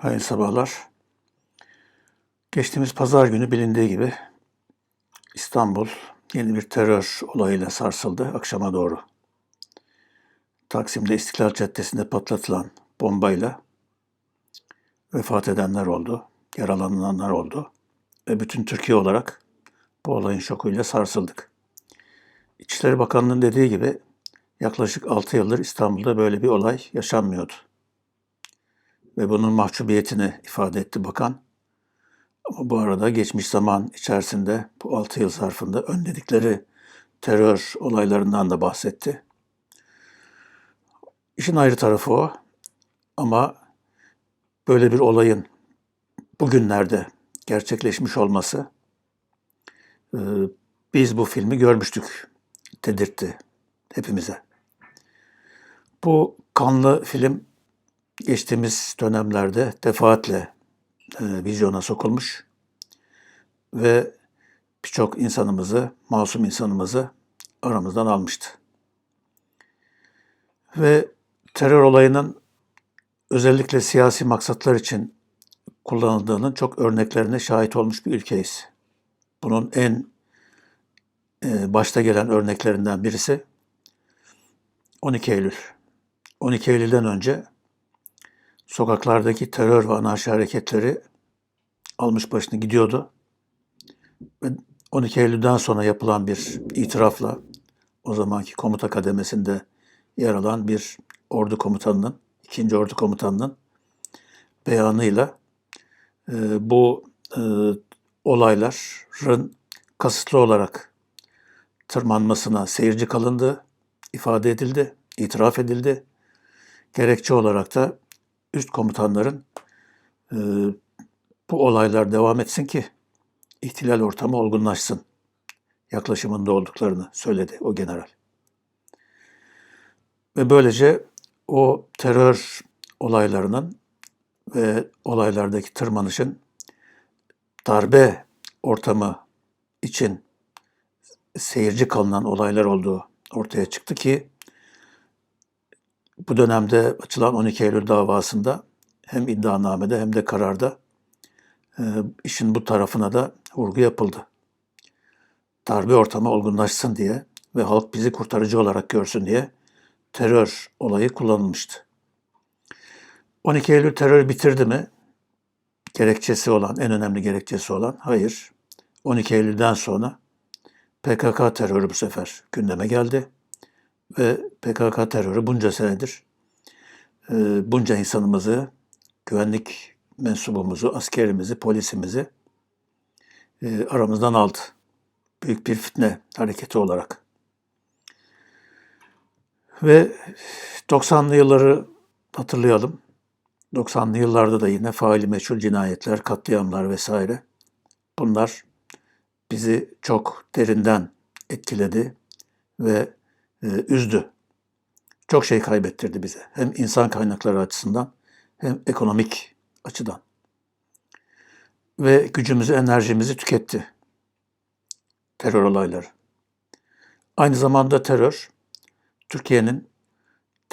Hayırlı sabahlar. Geçtiğimiz pazar günü bilindiği gibi İstanbul yeni bir terör olayıyla sarsıldı akşama doğru. Taksim'de İstiklal Caddesi'nde patlatılan bombayla vefat edenler oldu, yaralananlar oldu ve bütün Türkiye olarak bu olayın şokuyla sarsıldık. İçişleri Bakanlığı'nın dediği gibi yaklaşık 6 yıldır İstanbul'da böyle bir olay yaşanmıyordu ve bunun mahcubiyetini ifade etti bakan. Ama bu arada geçmiş zaman içerisinde bu 6 yıl zarfında önledikleri terör olaylarından da bahsetti. İşin ayrı tarafı o. Ama böyle bir olayın bugünlerde gerçekleşmiş olması e, biz bu filmi görmüştük dedirtti hepimize. Bu kanlı film geçtiğimiz dönemlerde defaatle e, vizyona sokulmuş ve birçok insanımızı, masum insanımızı aramızdan almıştı. Ve terör olayının özellikle siyasi maksatlar için kullanıldığının çok örneklerine şahit olmuş bir ülkeyiz. Bunun en e, başta gelen örneklerinden birisi 12 Eylül. 12 Eylül'den önce sokaklardaki terör ve anarşi hareketleri almış başını gidiyordu. Ve 12 Eylül'den sonra yapılan bir itirafla o zamanki komuta kademesinde yer alan bir ordu komutanının, ikinci ordu komutanının beyanıyla e, bu e, olayların kasıtlı olarak tırmanmasına seyirci kalındı, ifade edildi, itiraf edildi. Gerekçe olarak da üst komutanların e, bu olaylar devam etsin ki ihtilal ortamı olgunlaşsın yaklaşımında olduklarını söyledi o general. Ve böylece o terör olaylarının ve olaylardaki tırmanışın darbe ortamı için seyirci kalınan olaylar olduğu ortaya çıktı ki bu dönemde açılan 12 Eylül davasında hem iddianamede hem de kararda e, işin bu tarafına da vurgu yapıldı. Darbe ortamı olgunlaşsın diye ve halk bizi kurtarıcı olarak görsün diye terör olayı kullanılmıştı. 12 Eylül terör bitirdi mi? Gerekçesi olan, en önemli gerekçesi olan hayır. 12 Eylül'den sonra PKK terörü bu sefer gündeme geldi ve PKK terörü bunca senedir e, bunca insanımızı, güvenlik mensubumuzu, askerimizi, polisimizi e, aramızdan aldı. Büyük bir fitne hareketi olarak. Ve 90'lı yılları hatırlayalım. 90'lı yıllarda da yine faili meçhul cinayetler, katliamlar vesaire. Bunlar bizi çok derinden etkiledi ve üzdü. Çok şey kaybettirdi bize. Hem insan kaynakları açısından hem ekonomik açıdan. Ve gücümüzü, enerjimizi tüketti. Terör olayları. Aynı zamanda terör, Türkiye'nin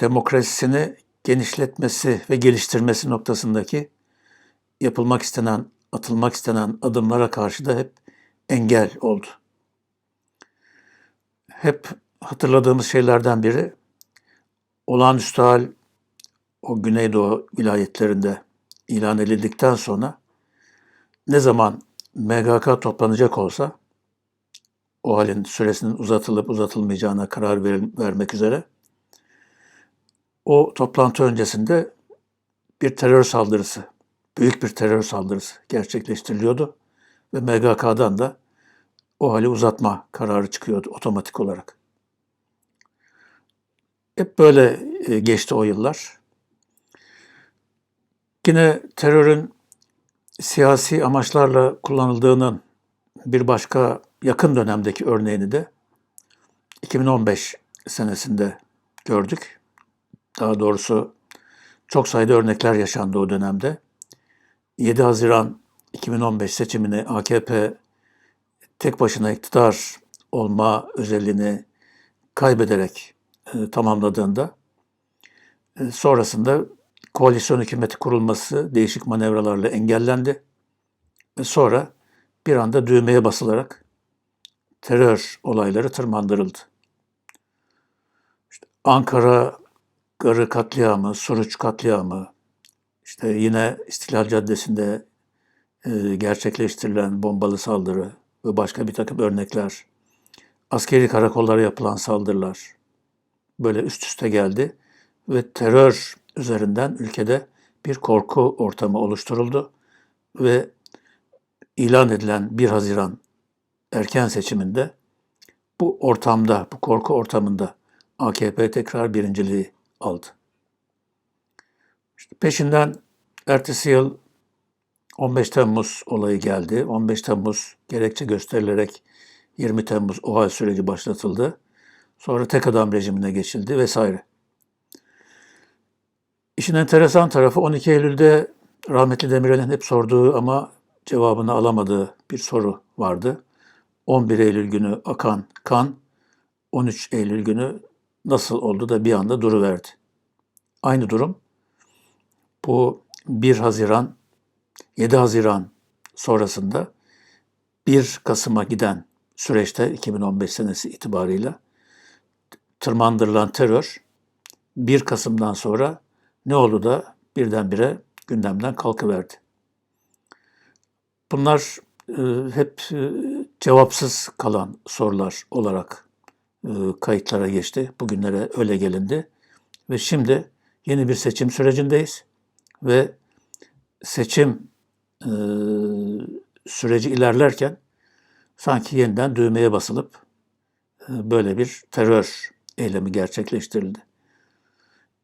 demokrasisini genişletmesi ve geliştirmesi noktasındaki yapılmak istenen, atılmak istenen adımlara karşı da hep engel oldu. Hep hatırladığımız şeylerden biri olağanüstü hal o Güneydoğu vilayetlerinde ilan edildikten sonra ne zaman MGK toplanacak olsa o halin süresinin uzatılıp uzatılmayacağına karar ver, vermek üzere o toplantı öncesinde bir terör saldırısı, büyük bir terör saldırısı gerçekleştiriliyordu ve MGK'dan da o hali uzatma kararı çıkıyordu otomatik olarak. Hep böyle e, geçti o yıllar. Yine terörün siyasi amaçlarla kullanıldığının bir başka yakın dönemdeki örneğini de 2015 senesinde gördük. Daha doğrusu çok sayıda örnekler yaşandı o dönemde. 7 Haziran 2015 seçimini AKP tek başına iktidar olma özelliğini kaybederek e, tamamladığında e, sonrasında koalisyon hükümeti kurulması değişik manevralarla engellendi sonra bir anda düğmeye basılarak terör olayları tırmandırıldı. İşte Ankara Garı katliamı, Suruç katliamı, işte yine İstiklal Caddesi'nde e, gerçekleştirilen bombalı saldırı ve başka bir takım örnekler, askeri karakollara yapılan saldırılar böyle üst üste geldi ve terör üzerinden ülkede bir korku ortamı oluşturuldu ve ilan edilen 1 Haziran erken seçiminde bu ortamda, bu korku ortamında AKP tekrar birinciliği aldı. İşte peşinden ertesi yıl 15 Temmuz olayı geldi. 15 Temmuz gerekçe gösterilerek 20 Temmuz OHAL süreci başlatıldı. Sonra tek adam rejimine geçildi vesaire. İşin enteresan tarafı 12 Eylül'de rahmetli Demirel'in hep sorduğu ama cevabını alamadığı bir soru vardı. 11 Eylül günü akan kan 13 Eylül günü nasıl oldu da bir anda duruverdi. Aynı durum bu 1 Haziran 7 Haziran sonrasında 1 Kasım'a giden süreçte 2015 senesi itibarıyla tırmandırılan terör 1 Kasım'dan sonra ne oldu da birdenbire gündemden kalkıverdi. Bunlar e, hep e, cevapsız kalan sorular olarak e, kayıtlara geçti. Bugünlere öyle gelindi. Ve şimdi yeni bir seçim sürecindeyiz. Ve seçim süreci ilerlerken sanki yeniden düğmeye basılıp böyle bir terör eylemi gerçekleştirildi.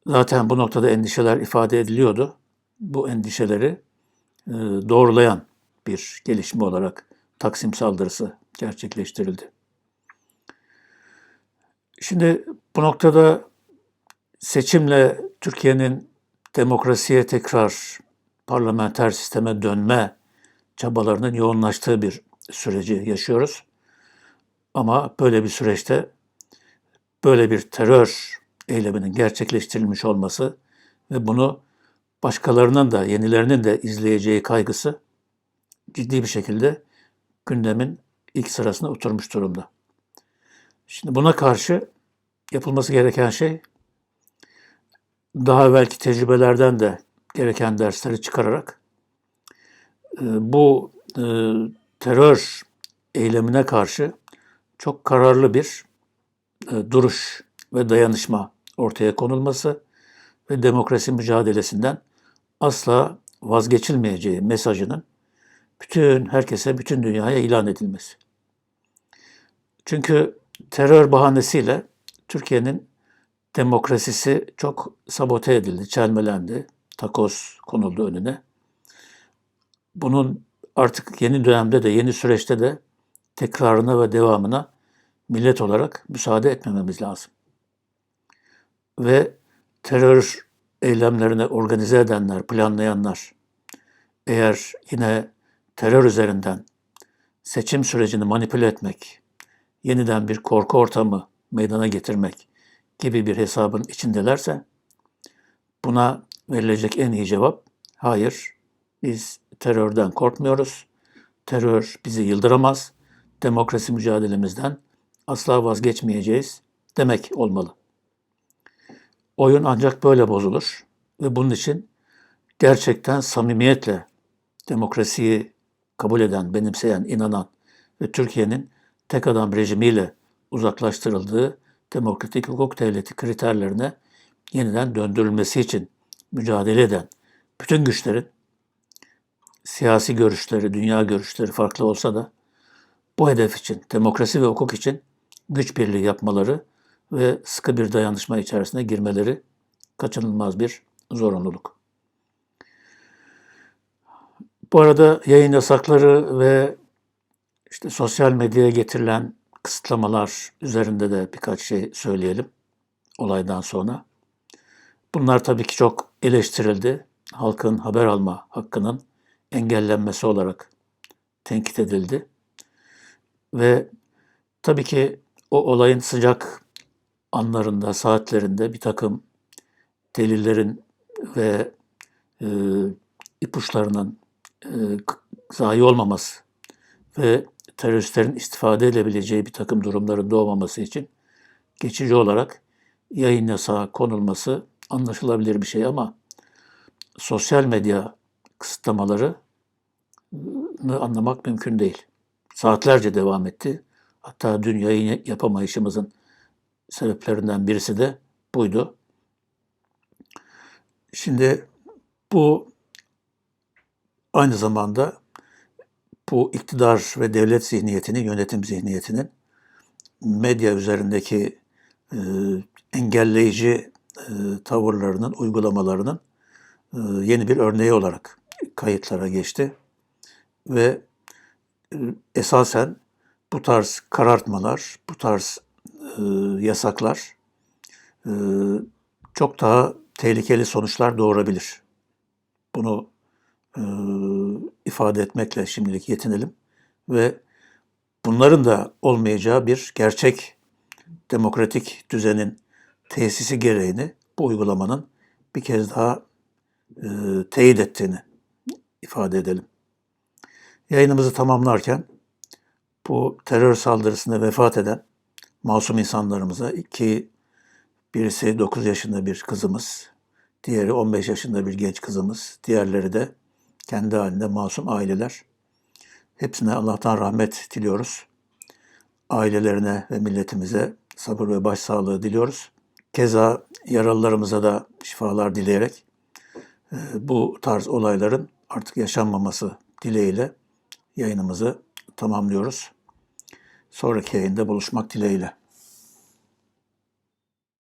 Zaten bu noktada endişeler ifade ediliyordu. Bu endişeleri e, doğrulayan bir gelişme olarak Taksim saldırısı gerçekleştirildi. Şimdi bu noktada seçimle Türkiye'nin demokrasiye tekrar parlamenter sisteme dönme çabalarının yoğunlaştığı bir süreci yaşıyoruz. Ama böyle bir süreçte böyle bir terör eyleminin gerçekleştirilmiş olması ve bunu başkalarının da yenilerinin de izleyeceği kaygısı ciddi bir şekilde gündemin ilk sırasına oturmuş durumda. Şimdi buna karşı yapılması gereken şey daha evvelki tecrübelerden de gereken dersleri çıkararak e, bu e, terör eylemine karşı çok kararlı bir e, duruş ve dayanışma ortaya konulması ve demokrasi mücadelesinden asla vazgeçilmeyeceği mesajının bütün herkese, bütün dünyaya ilan edilmesi. Çünkü terör bahanesiyle Türkiye'nin demokrasisi çok sabote edildi, çelmelendi, takoz konuldu önüne. Bunun artık yeni dönemde de, yeni süreçte de tekrarına ve devamına millet olarak müsaade etmememiz lazım. Ve terör eylemlerini organize edenler, planlayanlar eğer yine terör üzerinden seçim sürecini manipüle etmek, yeniden bir korku ortamı meydana getirmek gibi bir hesabın içindelerse buna verilecek en iyi cevap hayır biz terörden korkmuyoruz. Terör bizi yıldıramaz. Demokrasi mücadelemizden asla vazgeçmeyeceğiz demek olmalı. Oyun ancak böyle bozulur ve bunun için gerçekten samimiyetle demokrasiyi kabul eden, benimseyen, inanan ve Türkiye'nin tek adam rejimiyle uzaklaştırıldığı demokratik hukuk devleti kriterlerine yeniden döndürülmesi için mücadele eden bütün güçlerin siyasi görüşleri, dünya görüşleri farklı olsa da bu hedef için, demokrasi ve hukuk için güç birliği yapmaları ve sıkı bir dayanışma içerisine girmeleri kaçınılmaz bir zorunluluk. Bu arada yayın yasakları ve işte sosyal medyaya getirilen kısıtlamalar üzerinde de birkaç şey söyleyelim olaydan sonra. Bunlar tabii ki çok eleştirildi. Halkın haber alma hakkının engellenmesi olarak tenkit edildi. Ve tabii ki o olayın sıcak anlarında, saatlerinde bir takım delillerin ve e, ipuçlarının e, zayi olmaması ve teröristlerin istifade edebileceği bir takım durumların doğmaması için geçici olarak yayın yasağı konulması anlaşılabilir bir şey ama sosyal medya kısıtlamaları anlamak mümkün değil. Saatlerce devam etti. Hatta dün yayın yapamayışımızın sebeplerinden birisi de buydu. Şimdi bu aynı zamanda bu iktidar ve devlet zihniyetinin, yönetim zihniyetinin medya üzerindeki e, engelleyici e, tavırlarının, uygulamalarının e, yeni bir örneği olarak kayıtlara geçti. Ve e, esasen bu tarz karartmalar, bu tarz e, yasaklar e, çok daha tehlikeli sonuçlar doğurabilir. Bunu e, ifade etmekle şimdilik yetinelim ve bunların da olmayacağı bir gerçek demokratik düzenin tesisi gereğini bu uygulamanın bir kez daha e, teyit ettiğini ifade edelim. Yayınımızı tamamlarken bu terör saldırısında vefat eden masum insanlarımıza iki birisi 9 yaşında bir kızımız, diğeri 15 yaşında bir genç kızımız, diğerleri de kendi halinde masum aileler. Hepsine Allah'tan rahmet diliyoruz. Ailelerine ve milletimize sabır ve başsağlığı diliyoruz. Keza yaralılarımıza da şifalar dileyerek e, bu tarz olayların artık yaşanmaması dileğiyle yayınımızı tamamlıyoruz. Sonraki yayında buluşmak dileğiyle.